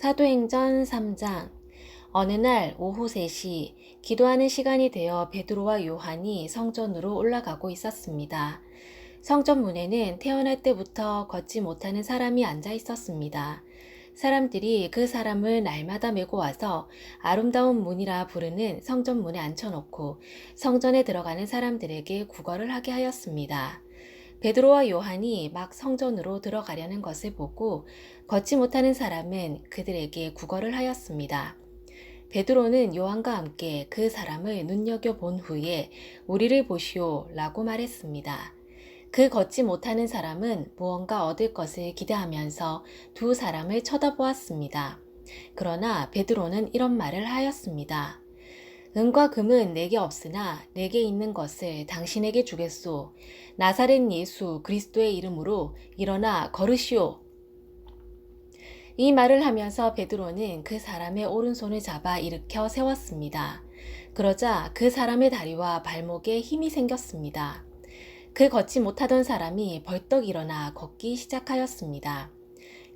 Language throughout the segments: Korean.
사도행전 3장 어느 날 오후 3시 기도하는 시간이 되어 베드로와 요한이 성전으로 올라가고 있었습니다. 성전 문에는 태어날 때부터 걷지 못하는 사람이 앉아 있었습니다. 사람들이 그 사람을 날마다 메고 와서 아름다운 문이라 부르는 성전 문에 앉혀놓고 성전에 들어가는 사람들에게 구걸을 하게 하였습니다. 베드로와 요한이 막 성전으로 들어가려는 것을 보고 걷지 못하는 사람은 그들에게 구걸을 하였습니다. 베드로는 요한과 함께 그 사람을 눈여겨 본 후에 우리를 보시오 라고 말했습니다. 그 걷지 못하는 사람은 무언가 얻을 것을 기대하면서 두 사람을 쳐다보았습니다. 그러나 베드로는 이런 말을 하였습니다. 은과 금은 내게 없으나 내게 있는 것을 당신에게 주겠소. 나사렛 예수 그리스도의 이름으로 일어나 걸으시오. 이 말을 하면서 베드로는 그 사람의 오른손을 잡아 일으켜 세웠습니다. 그러자 그 사람의 다리와 발목에 힘이 생겼습니다. 그 걷지 못하던 사람이 벌떡 일어나 걷기 시작하였습니다.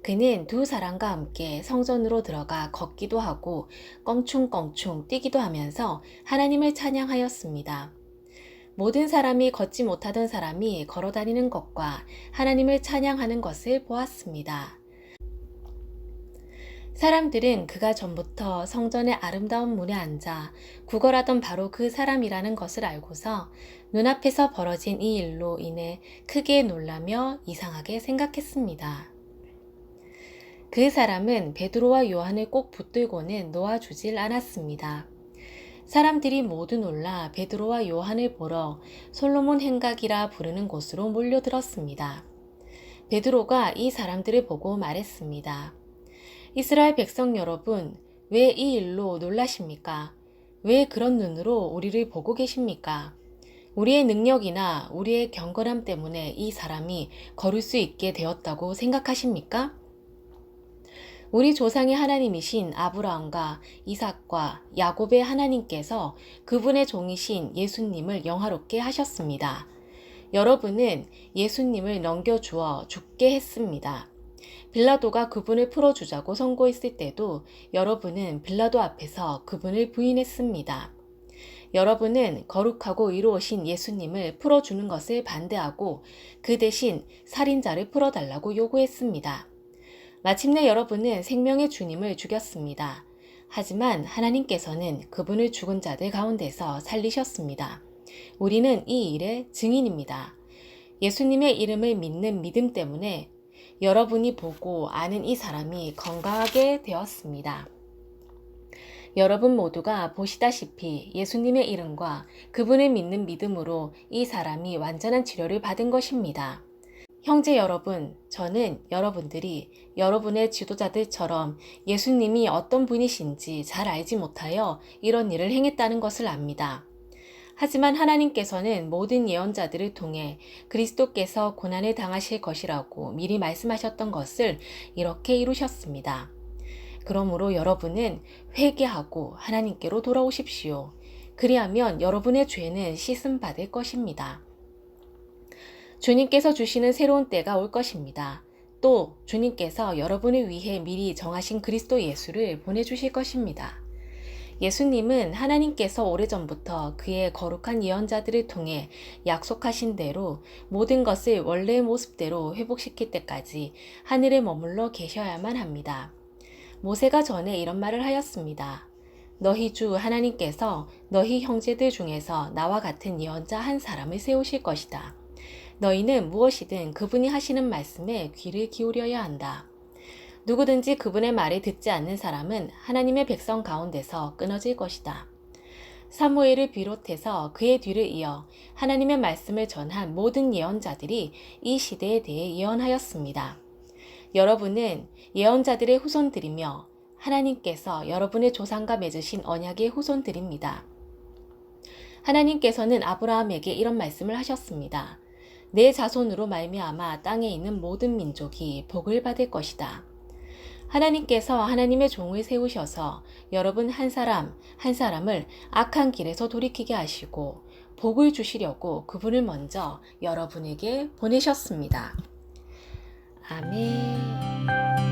그는 두 사람과 함께 성전으로 들어가 걷기도 하고 껑충껑충 뛰기도 하면서 하나님을 찬양하였습니다. 모든 사람이 걷지 못하던 사람이 걸어 다니는 것과 하나님을 찬양하는 것을 보았습니다. 사람들은 그가 전부터 성전의 아름다운 문에 앉아 구걸하던 바로 그 사람이라는 것을 알고서 눈앞에서 벌어진 이 일로 인해 크게 놀라며 이상하게 생각했습니다. 그 사람은 베드로와 요한을 꼭 붙들고는 놓아주질 않았습니다. 사람들이 모두 놀라 베드로와 요한을 보러 솔로몬 행각이라 부르는 곳으로 몰려들었습니다. 베드로가 이 사람들을 보고 말했습니다. 이스라엘 백성 여러분, 왜 이 일로 놀라십니까? 왜 그런 눈으로 우리를 보고 계십니까? 우리의 능력이나 우리의 경건함 때문에 이 사람이 걸을 수 있게 되었다고 생각하십니까? 우리 조상의 하나님이신 아브라함과 이삭과 야곱의 하나님께서 그분의 종이신 예수님을 영화롭게 하셨습니다. 여러분은 예수님을 넘겨주어 죽게 했습니다. 빌라도가 그분을 풀어주자고 선고했을 때도 여러분은 빌라도 앞에서 그분을 부인했습니다. 여러분은 거룩하고 이로우신 예수님을 풀어주는 것을 반대하고 그 대신 살인자를 풀어달라고 요구했습니다. 마침내 여러분은 생명의 주님을 죽였습니다. 하지만 하나님께서는 그분을 죽은 자들 가운데서 살리셨습니다. 우리는 이 일의 증인입니다. 예수님의 이름을 믿는 믿음 때문에 여러분이 보고 아는 이 사람이 건강하게 되었습니다. 여러분 모두가 보시다시피 예수님의 이름과 그분을 믿는 믿음으로 이 사람이 완전한 치료를 받은 것입니다. 형제 여러분, 저는 여러분들이 여러분의 지도자들처럼 예수님이 어떤 분이신지 잘 알지 못하여 이런 일을 행했다는 것을 압니다. 하지만 하나님께서는 모든 예언자들을 통해 그리스도께서 고난을 당하실 것이라고 미리 말씀하셨던 것을 이렇게 이루셨습니다. 그러므로 여러분은 회개하고 하나님께로 돌아오십시오. 그리하면 여러분의 죄는 씻음 받을 것입니다. 주님께서 주시는 새로운 때가 올 것입니다. 또 주님께서 여러분을 위해 미리 정하신 그리스도 예수를 보내주실 것입니다. 예수님은 하나님께서 오래전부터 그의 거룩한 예언자들을 통해 약속하신 대로 모든 것을 원래의 모습대로 회복시킬 때까지 하늘에 머물러 계셔야만 합니다. 모세가 전에 이런 말을 하였습니다. 너희 주 하나님께서 너희 형제들 중에서 나와 같은 예언자 한 사람을 세우실 것이다. 너희는 무엇이든 그분이 하시는 말씀에 귀를 기울여야 한다. 누구든지 그분의 말을 듣지 않는 사람은 하나님의 백성 가운데서 끊어질 것이다. 사무엘을 비롯해서 그의 뒤를 이어 하나님의 말씀을 전한 모든 예언자들이 이 시대에 대해 예언하였습니다. 여러분은 예언자들의 후손들이며 하나님께서 여러분의 조상과 맺으신 언약의 후손들입니다. 하나님께서는 아브라함에게 이런 말씀을 하셨습니다. 내 자손으로 말미암아 땅에 있는 모든 민족이 복을 받을 것이다. 하나님께서 하나님의 종을 세우셔서 여러분 한 사람 한 사람을 악한 길에서 돌이키게 하시고 복을 주시려고 그분을 먼저 여러분에게 보내셨습니다. 아멘.